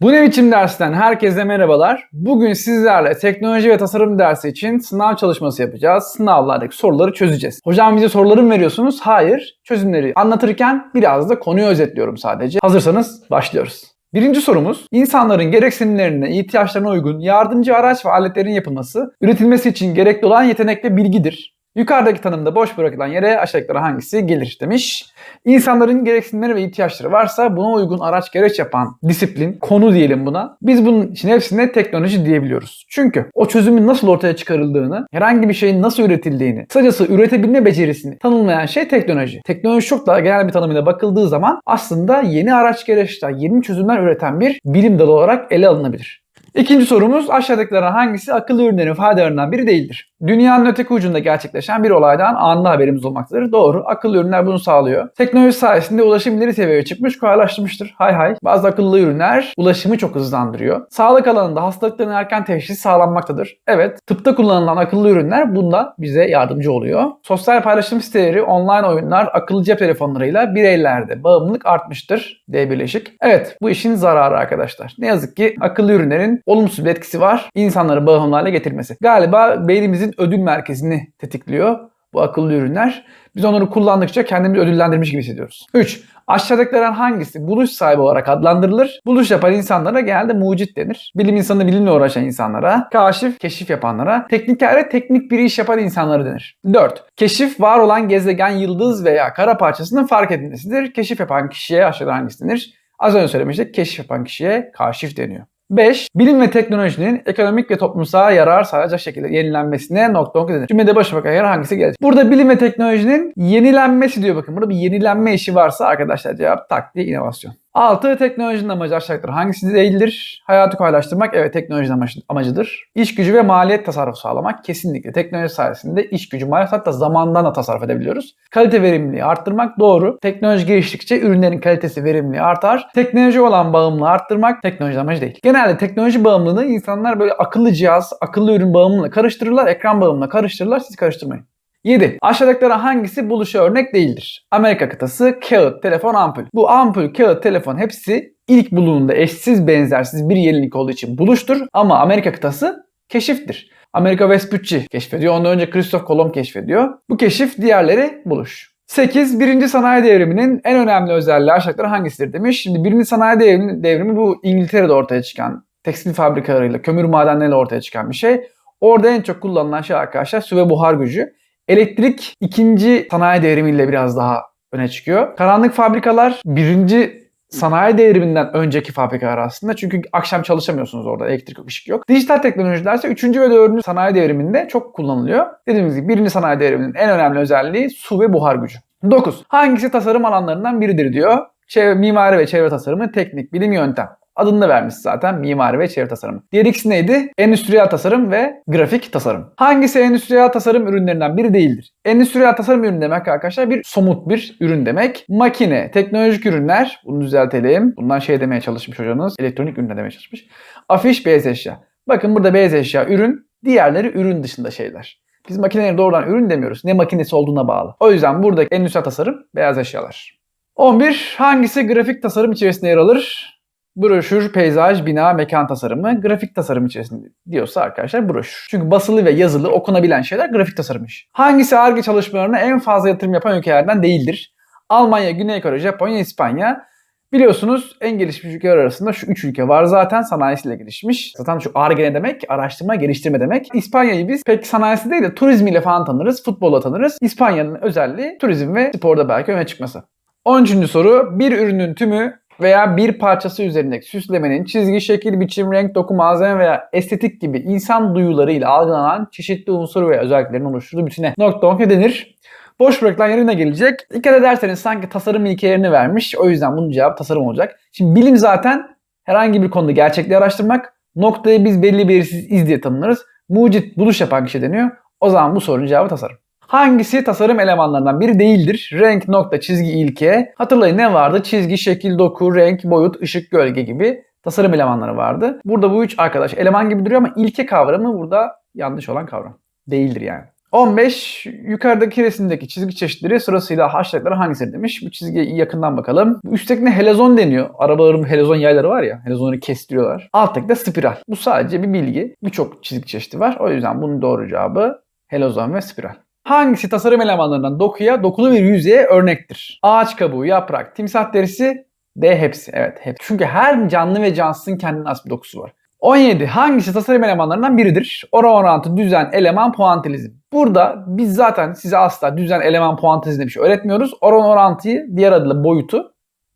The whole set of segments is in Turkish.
Bu ne biçim dersten herkese merhabalar. Bugün sizlerle teknoloji ve tasarım dersi için sınav çalışması yapacağız. Sınavlardaki soruları çözeceğiz. Hocam bize soruları mı veriyorsunuz? Hayır. Çözümleri anlatırken biraz da konuyu özetliyorum sadece. Hazırsanız başlıyoruz. Birinci sorumuz, insanların gereksinimlerine, ihtiyaçlarına uygun yardımcı araç ve aletlerin yapılması, üretilmesi için gerekli olan yetenek ve bilgidir. Yukarıdaki tanımda boş bırakılan yere aşağıdakilerden hangisi gelir demiş. İnsanların gereksinimleri ve ihtiyaçları varsa buna uygun araç gereç yapan disiplin, konu diyelim buna. Biz bunun için hepsine teknoloji diyebiliyoruz. Çünkü o çözümün nasıl ortaya çıkarıldığını, herhangi bir şeyin nasıl üretildiğini, kısacası üretebilme becerisini tanımlayan şey teknoloji. Teknoloji çok daha genel bir tanımıyla bakıldığı zaman aslında yeni araç gereçler, yeni çözümler üreten bir bilim dalı olarak ele alınabilir. İkinci sorumuz aşağıdakilerden hangisi akıllı ürünlerin faydalarından biri değildir? Dünyanın öteki ucunda gerçekleşen bir olaydan anında haberimiz olmaktadır. Doğru. Akıllı ürünler bunu sağlıyor. Teknoloji sayesinde ulaşım ileri seviyeye çıkmış, kolaylaştırmıştır. Hay hay. Bazı akıllı ürünler ulaşımı çok hızlandırıyor. Sağlık alanında hastalıkların erken teşhisi sağlanmaktadır. Evet. Tıpta kullanılan akıllı ürünler bunda bize yardımcı oluyor. Sosyal paylaşım siteleri, online oyunlar, akıllı cep telefonlarıyla bireylerde bağımlılık artmıştır. D birleşik. Evet. Bu işin zararı arkadaşlar. Ne yazık ki akıllı ürünlerin olumsuz bir etkisi var. İnsanları bağımlı hale getirmesi. Galiba beynimizin ödül merkezini tetikliyor bu akıllı ürünler. Biz onları kullandıkça kendimizi ödüllendirmiş gibi hissediyoruz. 3. Aşağıdakilerden hangisi buluş sahibi olarak adlandırılır? Buluş yapan insanlara genelde mucit denir. Bilim insanı bilimle uğraşan insanlara, kaşif, keşif yapanlara, teknikerle teknik bir iş yapan insanlara denir. 4. Keşif var olan gezegen, yıldız veya kara parçasının fark edilmesidir. Keşif yapan kişiye aşağıda hangisi denir? Az önce söylemiştik keşif yapan kişiye kaşif deniyor. 5. Bilim ve teknolojinin ekonomik ve toplumsal yarar sağlayacak şekilde yenilenmesine nokta nokta denir. Cümlede başa bakan yer hangisi gelir? Burada bilim ve teknolojinin yenilenmesi diyor bakın. Burada bir yenilenme işi varsa arkadaşlar cevap tak inovasyon. 6. Teknolojinin amacı aşağıdakiler hangisi değildir? Hayatı kolaylaştırmak evet teknolojinin amacı- amacıdır. İş gücü ve maliyet tasarrufu sağlamak kesinlikle teknoloji sayesinde iş gücü maliyet hatta zamandan da tasarruf edebiliyoruz. Kalite verimliliği arttırmak doğru. Teknoloji geliştikçe ürünlerin kalitesi verimliliği artar. Teknoloji olan bağımlılığı arttırmak teknoloji amacı değil. Genelde teknoloji bağımlılığını insanlar böyle akıllı cihaz, akıllı ürün bağımlılığına karıştırırlar, ekran bağımlılığına karıştırırlar. Siz karıştırmayın. 7. Aşağıdakilerden hangisi buluşa örnek değildir? Amerika kıtası kağıt, telefon, ampul. Bu ampul, kağıt, telefon hepsi ilk bulunduğunda eşsiz benzersiz bir yenilik olduğu için buluştur ama Amerika kıtası keşiftir. Amerika Vespucci keşfediyor. Ondan önce Christoph Kolomb keşfediyor. Bu keşif diğerleri buluş. 8. Birinci sanayi devriminin en önemli özelliği aşağıdakilerden hangisidir demiş. Şimdi birinci sanayi devrimi, devrimi bu İngiltere'de ortaya çıkan tekstil fabrikalarıyla, kömür madenleriyle ortaya çıkan bir şey. Orada en çok kullanılan şey arkadaşlar su ve buhar gücü. Elektrik ikinci sanayi devrimiyle biraz daha öne çıkıyor. Karanlık fabrikalar birinci sanayi devriminden önceki fabrikalar aslında. Çünkü akşam çalışamıyorsunuz orada elektrik ışık yok. Dijital teknolojiler ise 3. ve 4. sanayi devriminde çok kullanılıyor. Dediğimiz gibi 1. sanayi devriminin en önemli özelliği su ve buhar gücü. 9. Hangisi tasarım alanlarından biridir diyor. Çevre, mimari ve çevre tasarımı, teknik, bilim, yöntem. Adını da vermiş zaten mimari ve çevre tasarımı. Diğer ikisi neydi? Endüstriyel tasarım ve grafik tasarım. Hangisi endüstriyel tasarım ürünlerinden biri değildir? Endüstriyel tasarım ürün demek arkadaşlar bir somut bir ürün demek. Makine, teknolojik ürünler, bunu düzeltelim. Bundan şey demeye çalışmış hocanız. Elektronik ürün de demeye çalışmış. Afiş, beyaz eşya. Bakın burada beyaz eşya ürün, diğerleri ürün dışında şeyler. Biz makineye doğrudan ürün demiyoruz. Ne makinesi olduğuna bağlı. O yüzden buradaki endüstriyel tasarım beyaz eşyalar. 11. Hangisi grafik tasarım içerisinde yer alır? Broşür, peyzaj, bina, mekan tasarımı, grafik tasarım içerisinde diyorsa arkadaşlar broşür. Çünkü basılı ve yazılı okunabilen şeyler grafik tasarımmış. Hangisi ARGE çalışmalarına en fazla yatırım yapan ülkelerden değildir? Almanya, Güney Kore, Japonya, İspanya. Biliyorsunuz en gelişmiş ülkeler arasında şu üç ülke var zaten sanayisiyle gelişmiş. Zaten şu ARGE ne demek? Araştırma, geliştirme demek. İspanya'yı biz pek sanayisi değil de turizmiyle falan tanırız, futbolla tanırız. İspanya'nın özelliği turizm ve sporda belki öne çıkması. 13. soru. Bir ürünün tümü veya bir parçası üzerindeki süslemenin çizgi, şekil, biçim, renk, doku, malzeme veya estetik gibi insan duyularıyla algılanan çeşitli unsur ve özelliklerin oluşturduğu bütüne nokta nokta denir. Boş bırakılan yerine gelecek. Dikkat ederseniz sanki tasarım ilkelerini vermiş. O yüzden bunun cevabı tasarım olacak. Şimdi bilim zaten herhangi bir konuda gerçekliği araştırmak. Noktayı biz belli belirsiz iz diye tanımlarız. Mucit buluş yapan kişi deniyor. O zaman bu sorunun cevabı tasarım. Hangisi tasarım elemanlarından biri değildir? Renk, nokta, çizgi, ilke. Hatırlayın ne vardı? Çizgi, şekil, doku, renk, boyut, ışık, gölge gibi tasarım elemanları vardı. Burada bu üç arkadaş eleman gibi duruyor ama ilke kavramı burada yanlış olan kavram. Değildir yani. 15 yukarıdaki resimdeki çizgi çeşitleri sırasıyla haşlayacakları hangisidir demiş. Bu çizgiye yakından bakalım. Bu üsttekine helezon deniyor. Arabaların helezon yayları var ya. Helezonu kestiriyorlar. Alttaki de spiral. Bu sadece bir bilgi. Birçok çizgi çeşidi var. O yüzden bunun doğru cevabı helezon ve spiral. Hangisi tasarım elemanlarından dokuya, dokulu bir yüzeye örnektir? Ağaç kabuğu, yaprak, timsah derisi, D hepsi. Evet hepsi. Çünkü her canlı ve cansızın kendine has bir dokusu var. 17. Hangisi tasarım elemanlarından biridir? Oran orantı, düzen, eleman, puantilizm. Burada biz zaten size asla düzen, eleman, puantilizm bir şey öğretmiyoruz. Oran orantıyı diğer adıyla boyutu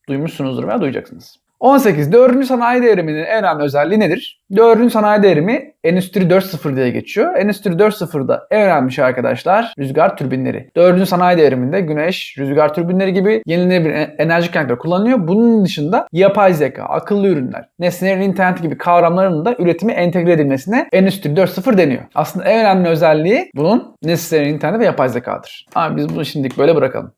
duymuşsunuzdur veya duyacaksınız. 18. Dördüncü sanayi devriminin en önemli özelliği nedir? Dördüncü sanayi devrimi Endüstri 4.0 diye geçiyor. Endüstri 4.0'da en önemli şey arkadaşlar rüzgar türbinleri. Dördüncü sanayi devriminde güneş, rüzgar türbinleri gibi yenilenebilir enerji kaynakları kullanılıyor. Bunun dışında yapay zeka, akıllı ürünler, nesnelerin interneti gibi kavramların da üretime entegre edilmesine Endüstri 4.0 deniyor. Aslında en önemli özelliği bunun nesnelerin interneti ve yapay zekadır. Ama biz bunu şimdilik böyle bırakalım.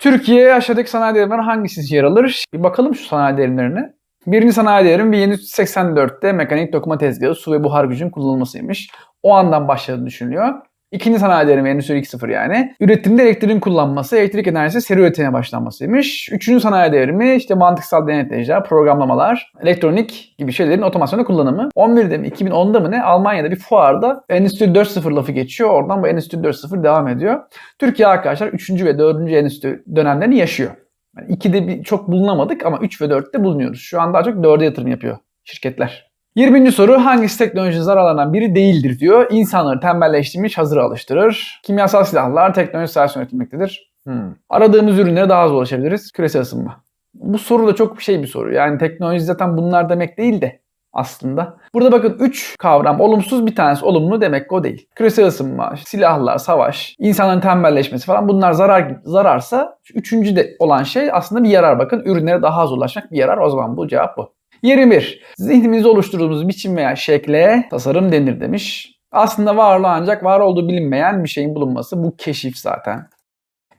Türkiye aşağıdaki sanayi devrimleri hangisi yer alır? Bir bakalım şu sanayi devrimlerine. Birinci sanayi devrimi 1784'te mekanik dokuma tezgahı, su ve buhar gücünün kullanılmasıymış. O andan başladığını düşünülüyor. İkinci sanayi devrimi Endüstri 2.0 yani. Üretimde elektriğin kullanması, elektrik enerjisi seri üretimine başlanmasıymış. Üçüncü sanayi devrimi işte mantıksal denetleyiciler, programlamalar, elektronik gibi şeylerin otomasyonu kullanımı. 11'de mi 2010'da mı ne Almanya'da bir fuarda Endüstri 4.0 lafı geçiyor. Oradan bu Endüstri 4.0 devam ediyor. Türkiye arkadaşlar 3. ve 4. endüstri dönemlerini yaşıyor. Yani 2'de bir çok bulunamadık ama 3 ve 4'te bulunuyoruz. Şu an daha çok 4'e yatırım yapıyor şirketler. 20. soru hangisi teknoloji zararlarından biri değildir diyor. İnsanları tembelleştirmiş, hazır alıştırır. Kimyasal silahlar teknoloji sayesinde üretilmektedir. Hmm. Aradığımız ürünlere daha az ulaşabiliriz. Küresel ısınma. Bu soru da çok şey bir soru. Yani teknoloji zaten bunlar demek değil de aslında. Burada bakın 3 kavram olumsuz bir tanesi olumlu demek o değil. Küresel ısınma, silahlar, savaş, insanların tembelleşmesi falan bunlar zarar zararsa üçüncü de olan şey aslında bir yarar bakın. Ürünlere daha az ulaşmak bir yarar. O zaman bu cevap bu. 21. Zihnimizde oluşturduğumuz biçim veya şekle tasarım denir demiş. Aslında varlığı ancak var olduğu bilinmeyen bir şeyin bulunması bu keşif zaten.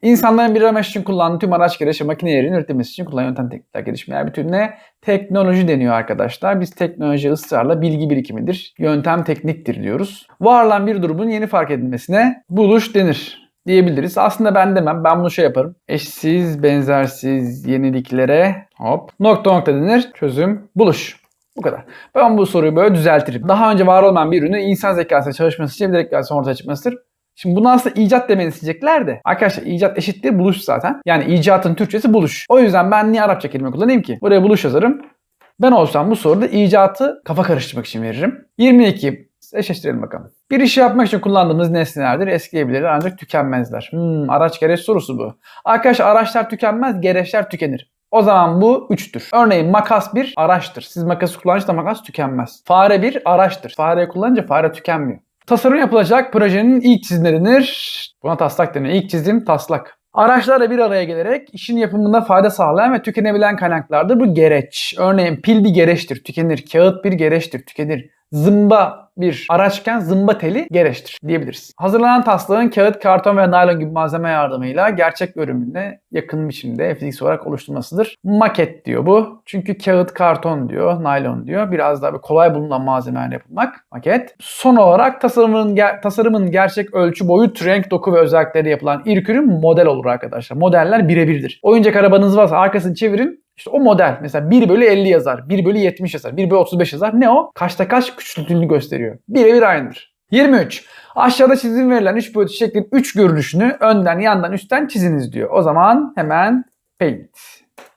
İnsanların bir amaç için kullandığı tüm araç gereç ve makinelerin üretilmesi için kullanılan yöntem teknikler gelişme. Yani bütününe teknoloji deniyor arkadaşlar. Biz teknoloji ısrarla bilgi birikimidir, yöntem tekniktir diyoruz. Var olan bir durumun yeni fark edilmesine buluş denir diyebiliriz. Aslında ben demem. Ben bunu şey yaparım. Eşsiz, benzersiz yeniliklere hop nokta nokta denir. Çözüm, buluş. Bu kadar. Ben bu soruyu böyle düzeltirim. Daha önce var olmayan bir ürünü insan zekasıyla çalışması için direkt gelsin ortaya çıkmasıdır. Şimdi bunu aslında icat demeni isteyecekler de. Arkadaşlar icat eşittir buluş zaten. Yani icatın Türkçesi buluş. O yüzden ben niye Arapça kelime kullanayım ki? Buraya buluş yazarım. Ben olsam bu soruda icatı kafa karıştırmak için veririm. 22. Eşleştirelim bakalım. Bir işi yapmak için kullandığımız nesnelerdir. Eskiyebilir ancak tükenmezler. Hmm, araç gereç sorusu bu. Arkadaşlar araçlar tükenmez, gereçler tükenir. O zaman bu 3'tür. Örneğin makas bir araçtır. Siz makası kullanınca makas tükenmez. Fare bir araçtır. Fare kullanınca fare tükenmiyor. Tasarım yapılacak projenin ilk çizimleri denir. Buna taslak deniyor. İlk çizim taslak. Araçlarla bir araya gelerek işin yapımında fayda sağlayan ve tükenebilen kaynaklardır. Bu gereç. Örneğin pil bir gereçtir, tükenir. Kağıt bir gereçtir, tükenir. Zımba bir araçken zımba teli gereçtir diyebiliriz. Hazırlanan taslağın kağıt, karton ve naylon gibi malzeme yardımıyla gerçek görünümüne yakın biçimde fiziksel olarak oluşturmasıdır. Maket diyor bu. Çünkü kağıt, karton diyor, naylon diyor. Biraz daha bir kolay bulunan malzemelerle yapılmak maket. Son olarak tasarımın, ger- tasarımın gerçek ölçü, boyut, renk, doku ve özellikleri yapılan ilk ürün model olur arkadaşlar. Modeller birebirdir. Oyuncak arabanız varsa arkasını çevirin işte o model mesela 1 bölü 50 yazar, 1 bölü 70 yazar, 1 bölü 35 yazar. Ne o? Kaçta kaç küçültüldüğünü gösteriyor. Birebir aynıdır. 23. Aşağıda çizim verilen 3 boyutlu şeklin 3 görünüşünü önden, yandan, üstten çiziniz diyor. O zaman hemen paint.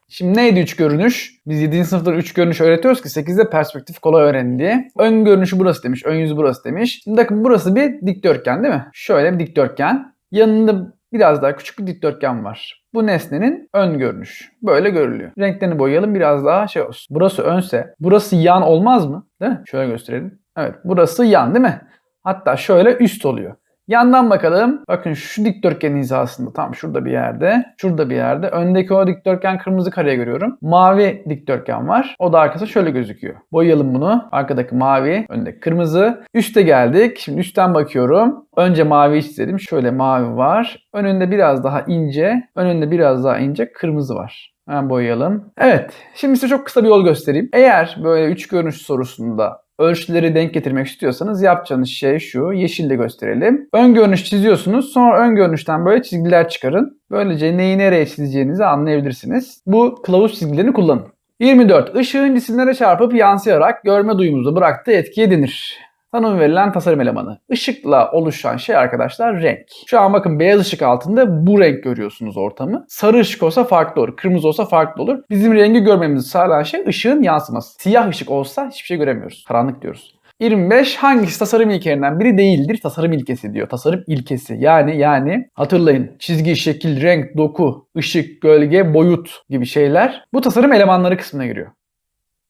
Şimdi neydi 3 görünüş? Biz 7. sınıfta 3 görünüş öğretiyoruz ki 8'de perspektif kolay öğrenin diye. Ön görünüşü burası demiş, ön yüzü burası demiş. Şimdi bakın burası bir dikdörtgen değil mi? Şöyle bir dikdörtgen. Yanında biraz daha küçük bir dikdörtgen var. Bu nesnenin ön görünüş. Böyle görülüyor. Renklerini boyayalım biraz daha şey olsun. Burası önse burası yan olmaz mı? Değil mi? Şöyle gösterelim. Evet burası yan değil mi? Hatta şöyle üst oluyor. Yandan bakalım. Bakın şu dikdörtgenin hizasında tam şurada bir yerde. Şurada bir yerde. Öndeki o dikdörtgen kırmızı kareye görüyorum. Mavi dikdörtgen var. O da arkası şöyle gözüküyor. Boyayalım bunu. Arkadaki mavi, öndeki kırmızı. Üste geldik. Şimdi üstten bakıyorum. Önce mavi çizelim. Şöyle mavi var. Önünde biraz daha ince. Önünde biraz daha ince kırmızı var. Hemen boyayalım. Evet. Şimdi size çok kısa bir yol göstereyim. Eğer böyle üç görünüş sorusunda ölçüleri denk getirmek istiyorsanız yapacağınız şey şu. Yeşille gösterelim. Ön görünüş çiziyorsunuz. Sonra ön görünüşten böyle çizgiler çıkarın. Böylece neyi nereye çizeceğinizi anlayabilirsiniz. Bu kılavuz çizgilerini kullanın. 24. Işığın cisimlere çarpıp yansıyarak görme duyumuzda bıraktığı etkiye denir. Tanım verilen tasarım elemanı. Işıkla oluşan şey arkadaşlar renk. Şu an bakın beyaz ışık altında bu renk görüyorsunuz ortamı. Sarı ışık olsa farklı olur. Kırmızı olsa farklı olur. Bizim rengi görmemizi sağlayan şey ışığın yansıması. Siyah ışık olsa hiçbir şey göremiyoruz. Karanlık diyoruz. 25 hangisi tasarım ilkelerinden biri değildir? Tasarım ilkesi diyor. Tasarım ilkesi. Yani yani hatırlayın çizgi, şekil, renk, doku, ışık, gölge, boyut gibi şeyler bu tasarım elemanları kısmına giriyor.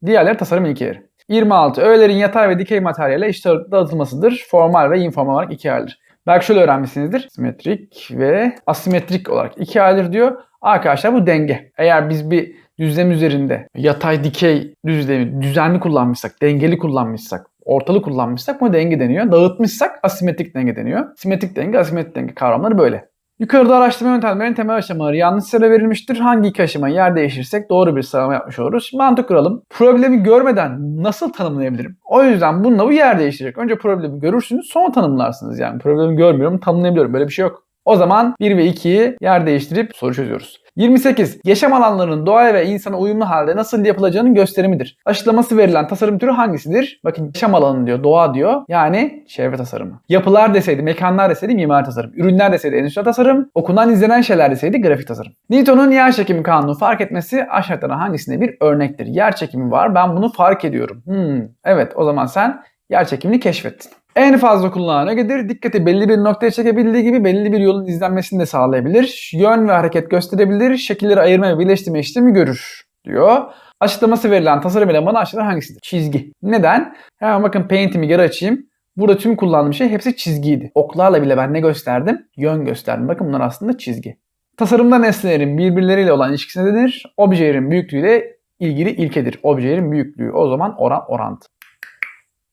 Diğerleri tasarım ilkeleri. 26. Öğelerin yatay ve dikey materyale eşit ağırlıkta dağıtılmasıdır. Formal ve informal olarak ikiye ayrılır. Belki şöyle öğrenmişsinizdir. Simetrik ve asimetrik olarak ikiye ayrılır diyor. Arkadaşlar bu denge. Eğer biz bir düzlem üzerinde yatay dikey düzlemi düzenli kullanmışsak, dengeli kullanmışsak, ortalı kullanmışsak bu denge deniyor. Dağıtmışsak asimetrik denge deniyor. Simetrik denge, asimetrik denge kavramları böyle. Yukarıda araştırma yöntemlerinin temel aşamaları yanlış sıra verilmiştir. Hangi iki aşamayı yer değiştirsek doğru bir sıralama yapmış oluruz. Mantık kuralım. Problemi görmeden nasıl tanımlayabilirim? O yüzden bununla bu yer değiştirecek. Önce problemi görürsünüz sonra tanımlarsınız. Yani problemi görmüyorum tanımlayabiliyorum. Böyle bir şey yok. O zaman 1 ve 2'yi yer değiştirip soru çözüyoruz. 28. Yaşam alanlarının doğaya ve insana uyumlu halde nasıl yapılacağının gösterimidir. Açıklaması verilen tasarım türü hangisidir? Bakın yaşam alanı diyor, doğa diyor. Yani çevre tasarımı. Yapılar deseydi, mekanlar deseydi mimari tasarım. Ürünler deseydi endüstri tasarım. Okunan izlenen şeyler deseydi grafik tasarım. Newton'un yer çekimi kanunu fark etmesi aşağıdan hangisinde bir örnektir? Yer çekimi var. Ben bunu fark ediyorum. Hmm, evet o zaman sen yer çekimini keşfettin. En fazla kullanılan ögedir. Dikkati belli bir noktaya çekebildiği gibi belli bir yolun izlenmesini de sağlayabilir. Yön ve hareket gösterebilir. Şekilleri ayırma ve birleştirme işlemi görür diyor. Açıklaması verilen tasarım elemanı aşağıda hangisidir? Çizgi. Neden? Hemen bakın Paint'imi geri açayım. Burada tüm kullandığım şey hepsi çizgiydi. Oklarla bile ben ne gösterdim? Yön gösterdim. Bakın bunlar aslında çizgi. Tasarımda nesnelerin birbirleriyle olan ilişkisine denir. Objelerin büyüklüğüyle ilgili ilkedir. Objelerin büyüklüğü o zaman oran orantı.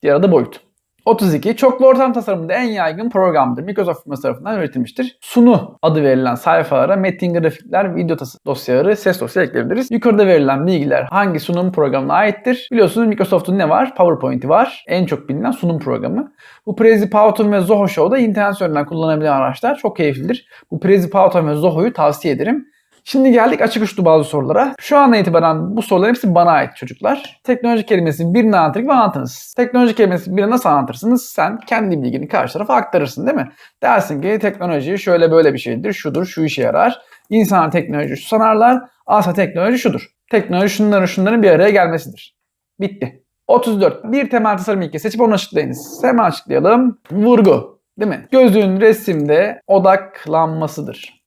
Diğer adı boyut. 32. Çoklu ortam tasarımında en yaygın programdır. Microsoft firması tarafından üretilmiştir. Sunu adı verilen sayfalara metin, grafikler, video dosyaları, ses dosyaları ekleyebiliriz. Yukarıda verilen bilgiler hangi sunum programına aittir? Biliyorsunuz Microsoft'un ne var? PowerPoint'i var. En çok bilinen sunum programı. Bu Prezi, Powtoon ve Zoho Show'da internet üzerinden kullanabilen araçlar çok keyiflidir. Bu Prezi, Powtoon ve Zoho'yu tavsiye ederim. Şimdi geldik açık uçlu bazı sorulara. Şu anda itibaren bu soruların hepsi bana ait çocuklar. Teknoloji kelimesinin birini anlatır gibi anlatınız. Teknoloji kelimesinin birini nasıl anlatırsınız? Sen kendi bilgini karşı tarafa aktarırsın değil mi? Dersin ki teknoloji şöyle böyle bir şeydir, şudur, şu işe yarar. İnsanlar teknoloji şu sanarlar, aslında teknoloji şudur. Teknoloji şunların şunların bir araya gelmesidir. Bitti. 34. Bir temel tasarım ilke seçip onu açıklayınız. Hemen açıklayalım. Vurgu. Değil mi? Gözün resimde odaklanmasıdır.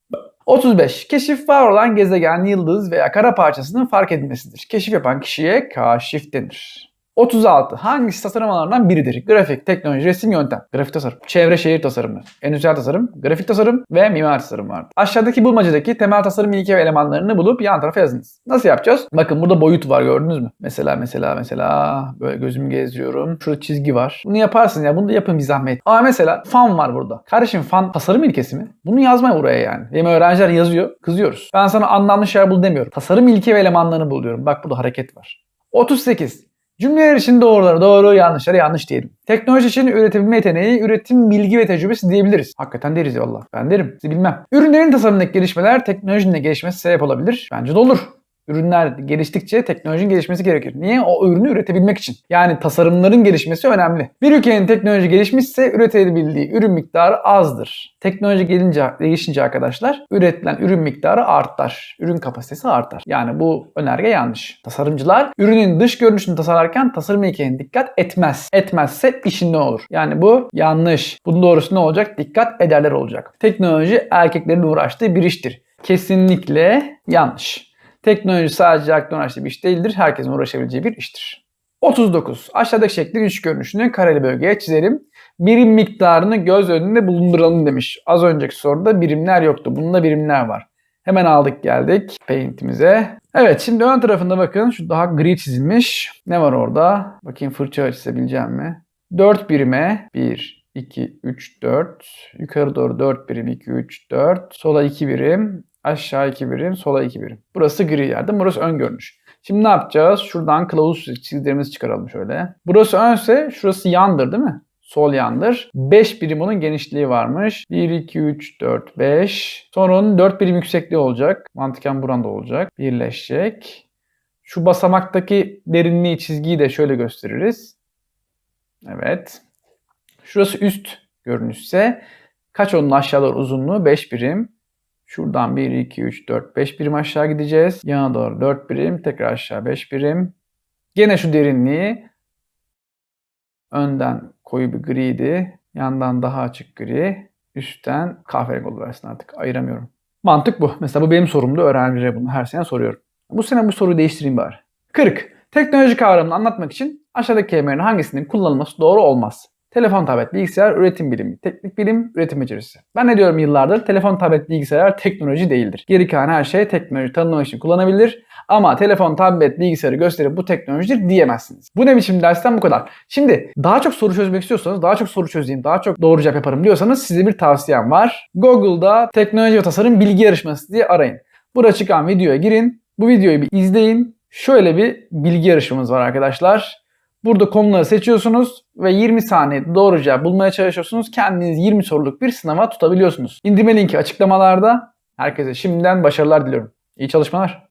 35. Keşif var olan gezegen, yıldız veya kara parçasının fark edilmesidir. Keşif yapan kişiye kaşif denir. 36. Hangisi tasarım alanlarından biridir? Grafik, teknoloji, resim, yöntem. Grafik tasarım. Çevre şehir tasarımı. Endüstriyel tasarım, grafik tasarım ve mimari tasarım vardır. Aşağıdaki bulmacadaki temel tasarım ilke ve elemanlarını bulup yan tarafa yazınız. Nasıl yapacağız? Bakın burada boyut var gördünüz mü? Mesela mesela mesela böyle gözümü gezdiriyorum. Şurada çizgi var. Bunu yaparsın ya. Bunu da yapın bir zahmet. Aa mesela fan var burada. Kardeşim fan tasarım ilkesi mi? Bunu yazma buraya yani. Benim öğrenciler yazıyor. Kızıyoruz. Ben sana anlamlı şeyler bul demiyorum. Tasarım ilke ve elemanlarını bul diyorum. Bak burada hareket var. 38. Cümleler için doğruları doğru, yanlışları yanlış diyelim. Teknoloji için üretebilme yeteneği, üretim, bilgi ve tecrübesi diyebiliriz. Hakikaten deriz ya valla. Ben derim. Sizi bilmem. Ürünlerin tasarımındaki gelişmeler teknolojinin de gelişmesi sebep olabilir. Bence de olur. Ürünler geliştikçe teknolojinin gelişmesi gerekir. Niye? O ürünü üretebilmek için. Yani tasarımların gelişmesi önemli. Bir ülkenin teknoloji gelişmişse üretebildiği ürün miktarı azdır. Teknoloji gelince, gelişince arkadaşlar üretilen ürün miktarı artar. Ürün kapasitesi artar. Yani bu önerge yanlış. Tasarımcılar ürünün dış görünüşünü tasarlarken tasarım ilkelerine dikkat etmez. Etmezse işinde olur. Yani bu yanlış. Bunun doğrusu ne olacak? Dikkat ederler olacak. Teknoloji erkeklerin uğraştığı bir iştir. Kesinlikle yanlış. Teknoloji sadece aklına uğraştığı bir iş değildir. Herkesin uğraşabileceği bir iştir. 39. Aşağıdaki şekli üç görünüşünü kareli bölgeye çizelim. Birim miktarını göz önünde bulunduralım demiş. Az önceki soruda birimler yoktu. Bunda birimler var. Hemen aldık geldik Paint'imize. Evet şimdi ön tarafında bakın şu daha gri çizilmiş. Ne var orada? Bakayım fırça çizebileceğim mi? 4 birime 1, 2, 3, 4. Yukarı doğru 4 birim 2, 3, 4. Sola 2 birim. Aşağı 2 birim, sola 2 birim. Burası gri yerde, burası ön görünüş. Şimdi ne yapacağız? Şuradan kılavuz çizgilerimizi çıkaralım şöyle. Burası önse şurası yandır değil mi? Sol yandır. 5 birim onun genişliği varmış. 1, 2, 3, 4, 5. Sonra onun 4 birim yüksekliği olacak. Mantıken buranda olacak. Birleşecek. Şu basamaktaki derinliği çizgiyi de şöyle gösteririz. Evet. Şurası üst görünüşse kaç onun aşağı doğru uzunluğu? 5 birim. Şuradan 1, 2, 3, 4, 5 birim aşağı gideceğiz. Yana doğru 4 birim. Tekrar aşağı 5 birim. Gene şu derinliği önden koyu bir griydi. Yandan daha açık gri. Üstten kahverengi oluversin artık. Ayıramıyorum. Mantık bu. Mesela bu benim sorumdu. Öğrencilere bunu her sene soruyorum. Bu sene bu soruyu değiştireyim bari. 40. Teknoloji kavramını anlatmak için aşağıdaki kelimelerin hangisinin kullanılması doğru olmaz? Telefon, tablet, bilgisayar, üretim bilimi, teknik bilim, üretim becerisi. Ben ne diyorum yıllardır? Telefon, tablet, bilgisayar teknoloji değildir. Geri kalan her şey teknoloji tanımlamak için kullanabilir. Ama telefon, tablet, bilgisayarı gösterip bu teknolojidir diyemezsiniz. Bu ne biçim dersten bu kadar. Şimdi daha çok soru çözmek istiyorsanız, daha çok soru çözeyim, daha çok doğru cevap yaparım diyorsanız size bir tavsiyem var. Google'da teknoloji ve tasarım bilgi yarışması diye arayın. Burada çıkan videoya girin. Bu videoyu bir izleyin. Şöyle bir bilgi yarışmamız var arkadaşlar. Burada konuları seçiyorsunuz ve 20 saniyede doğru cevap bulmaya çalışıyorsunuz. Kendiniz 20 soruluk bir sınava tutabiliyorsunuz. İndirme linki açıklamalarda. Herkese şimdiden başarılar diliyorum. İyi çalışmalar.